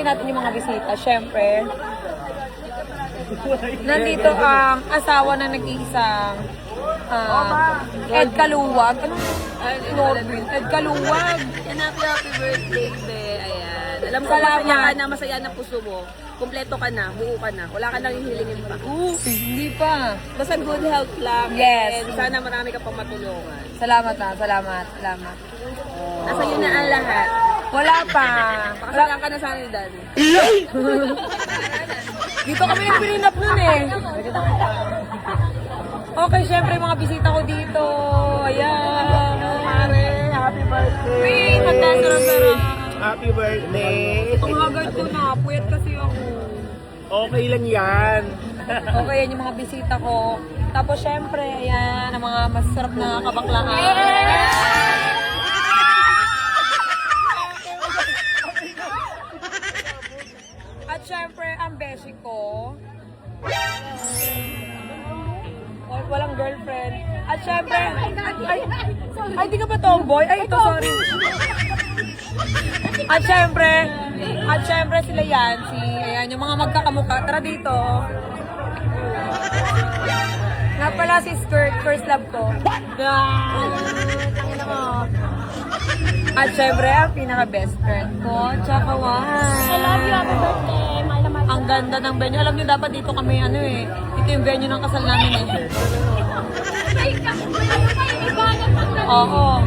Isa-isayin natin yung mga bisita. Siyempre, nandito ang asawa na nag-iisang ah, Ed Kaluwag. Ano? Ed Kaluwag. And happy, happy birthday, be. Ayan. Alam ko, Salamat. masaya ka na, masaya na puso mo. Kompleto ka na, buo ka na. Wala ka nang hihilingin pa. Uh, hindi pa. Basta good health lang. Yes. And sana marami ka pang matulungan. Salamat na. Salamat. Salamat. Nasa iyo na ang lahat. Wala pa. Wala. Pakasalan ka na sana ni Daddy. Dito kami nag-prenup nun eh. Okay, syempre mga bisita ko dito. Ayan. Pare, happy birthday! Uy, magkasarap-sarap. Happy birthday! Haggard ko na. Puyat kasi ako. Okay lang yan. Okay, yan yung mga bisita ko. Tapos syempre, ayan, ang mga masarap na kabaklaan. At ko. Wal- Walang girlfriend. At syempre, ay, ay, di ka ba tomboy? Ay, ito, sorry. At syempre, at syempre sila yan, si, ayan, yung mga magkakamukha. Tara dito. Nga pala si Skirt, first love ko. Mo. At syempre, ang pinaka-best friend ko, tsaka wow. I love you, happy birthday. Ang ganda ng venue. Alam niyo, dapat dito kami, ano eh, ito yung venue ng kasal namin eh. Oo.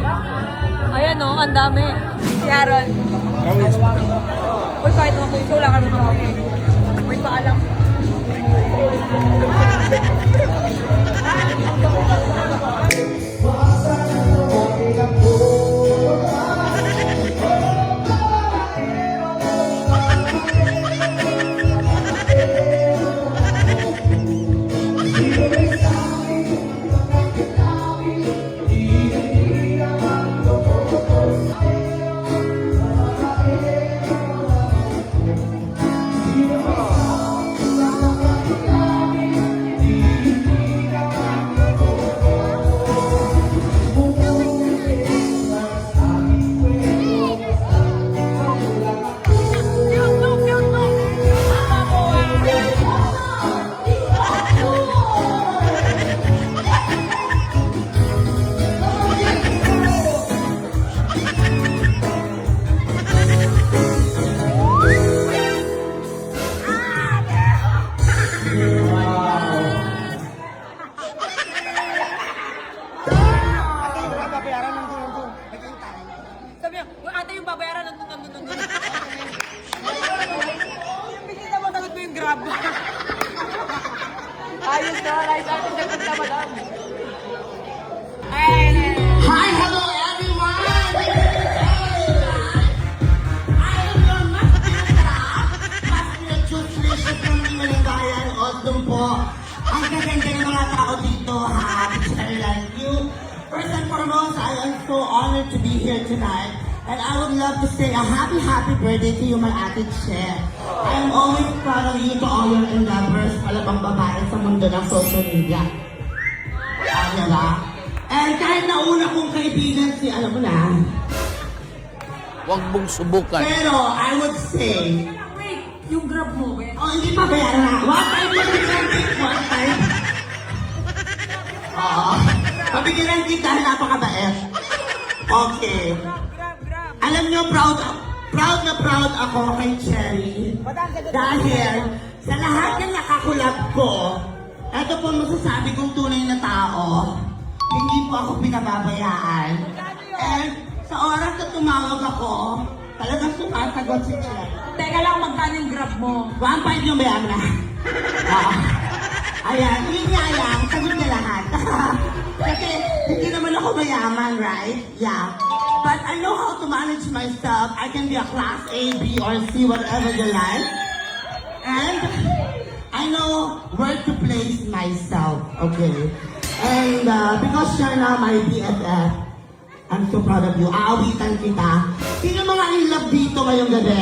Ayan o, ang dami. Si Aaron. Uy, kahit kung ikaw lang kami kami. Uy, paalam. Sabi here tonight. And I would love to say a happy, happy birthday to you, my ate Che. I am always proud of you to all your endeavors, palabang babae sa mundo ng social media. Ah, diba? And kahit nauna kong kaibigan si, alam mo na, Huwag mong subukan. pero I would say, wait, yung grab mo, eh. oh, hindi pa bayaran na. One time lang din one time. Oo. Pabigyan kita, napakabait. Okay. Alam niyo, proud, proud na proud ako kay Cherry. Dahil sa lahat ng nakakulab ko, ito po masasabi kong tunay na tao. Hindi po ako pinababayaan. And sa oras na tumawag ako, talagang sumasagot si Cherry. Teka lang, magkano yung grab mo? One point yung bayan na. Oo. Ayan, yun nga lang, sagot niya lahat. Kasi hindi naman ako mayaman, right? Yeah. But I know how to manage myself. I can be a class A, B, or C, whatever you like. And I know where to place myself, okay? And uh, because you're now my BFF, I'm so proud of you. Aawitan kita. Sino mga in love dito ngayong gabi?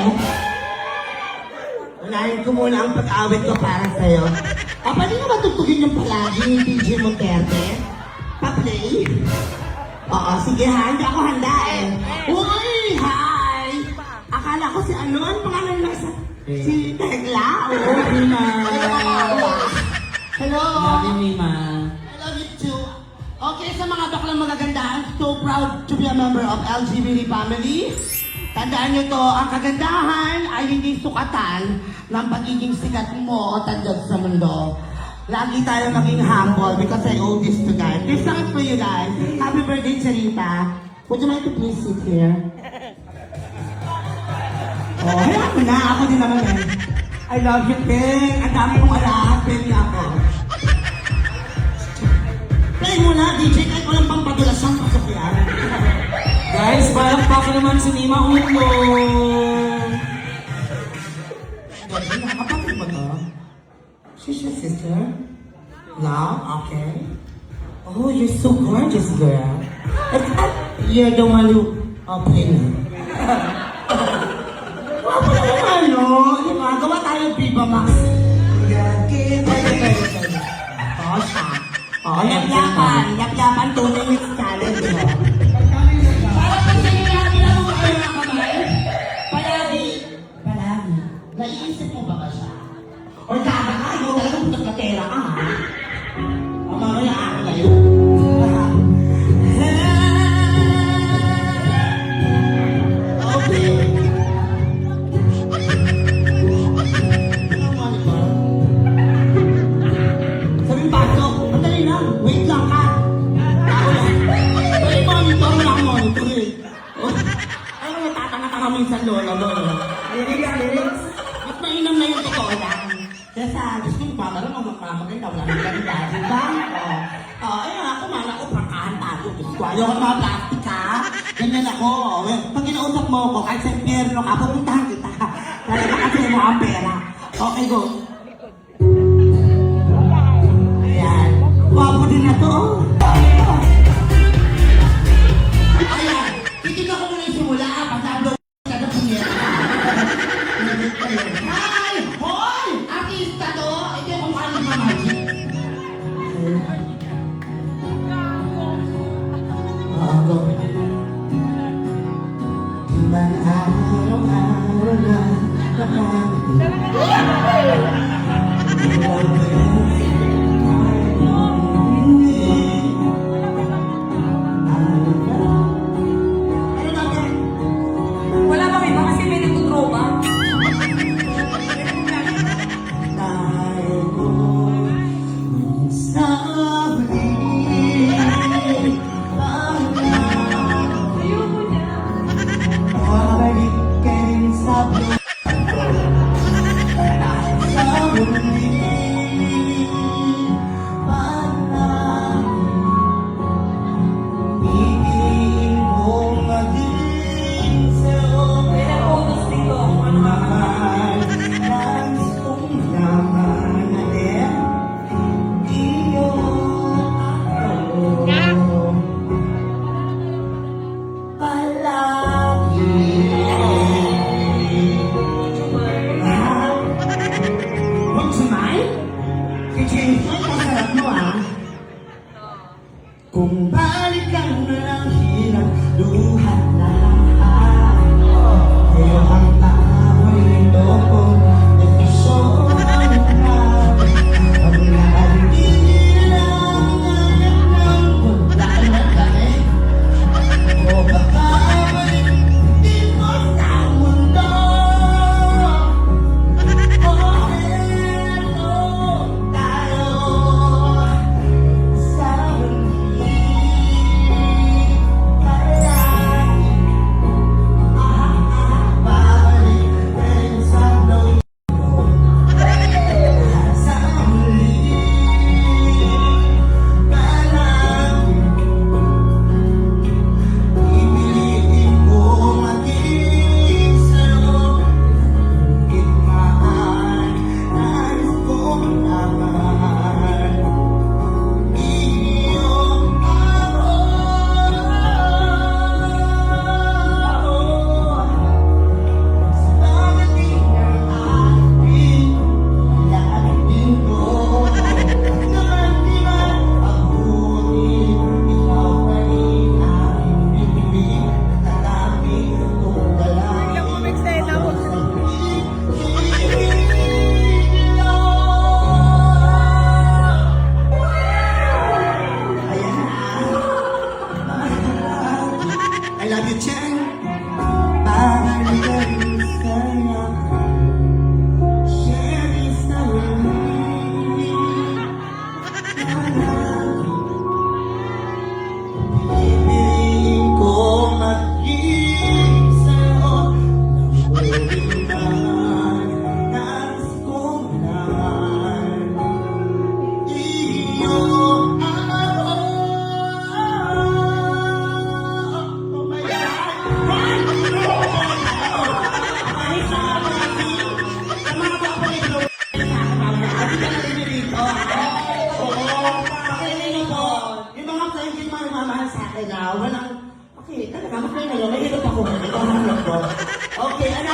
Unahin ko muna ang pag-awit ko para sa'yo. Ah, pwede nga matutugin yung palagi ni DJ Monterde? Pa-play? Oo, sige ha, hindi ako handa eh. Uy, hi! Akala ko si ano, ano pangalan na sa... Si Tegla? Oo, Mima. Hello. Love you, Mima. I love you too. Okay, sa mga baklang magaganda, I'm so proud to be a member of LGBT family. Tandaan nyo to, ang kagandahan ay hindi sukatan ng pagiging sikat mo o tanggap sa mundo. Lagi tayo maging humble because I owe this to God. This song is for you guys. Happy birthday, Charita. Would you like to please sit here? Oh, hayaan mo na. Ako din naman eh. I love you, Peng. Ang dami kong alahat, Peng ako. Play mo na, DJ, kahit walang pampadulas ang pasok yan. Guys, palakpak naman si Mima Ulo. Gabi, nakapatid mo to? She's your sister? No? Okay. Oh, you're so gorgeous, girl. At, at you're the one who uh, play me. Wapo na yung ano, yung mga gawa tayo Viva Max. Oh, siya. Oh, yap-yapan. Yap-yapan, tunay next challenge mo. Ikaw pera ka, ha? Okay, go. Ayan.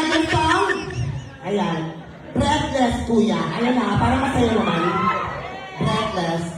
ng pang. Ayan. Breathless, kuya. Ayan na, para masaya naman. Breathless.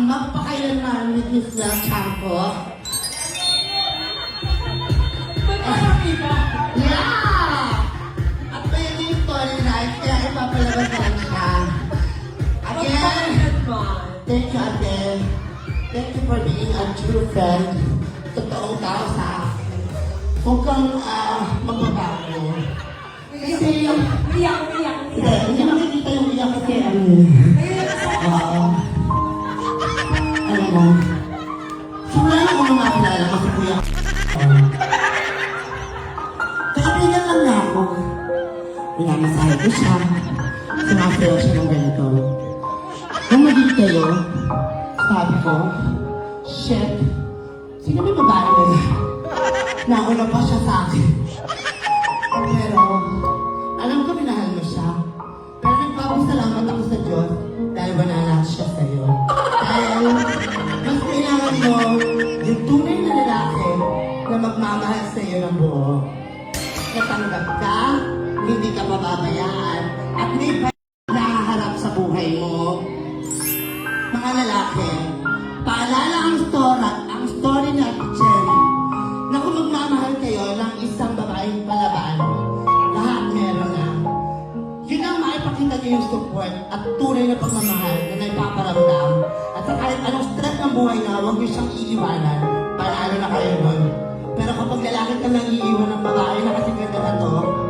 Ang magpakailanman with Miss Mel Campo. Yeah! At may yung storyline, kaya ipapalabas natin siya. Again, thank you again. Thank you for being a true friend. Totoong tao sa akin. Huwag kang uh, magbabago. Kasi yung... Hindi, hindi makikita yung iyak kasi ano Ko siya. Sumasayaw siya ng ganito. Nung maging kayo, sabi ko, shit, sino may babae na? Nauna pa siya sa akin. Mababayaan, at may pa nahaharap sa buhay mo. Mga lalaki, paalala ang story, ang story ni Cherry, na kung magmamahal kayo ng isang babaeng palaban, lahat meron na. Yun ang may ipakita niyo yung support at tunay na pagmamahal na naipaparamdam. At sa kahit anong stress ng buhay na, huwag niyo siyang iiwanan. Panalo na kayo nun. Pero kapag lalaki ka lang iiwan ng babae na kasi ganda na to,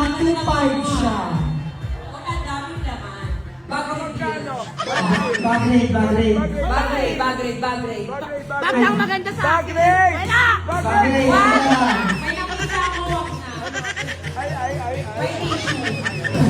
Amplified siya. Wala daming laman. Bago magkano? Bagrade, bagrade. Bagrade, bagrade, bagrade. Bag lang maganda sa akin. Bagrade! Wala! Bagrade! Wala! May nakita ako. Ay, ay, ay, ay. May issue.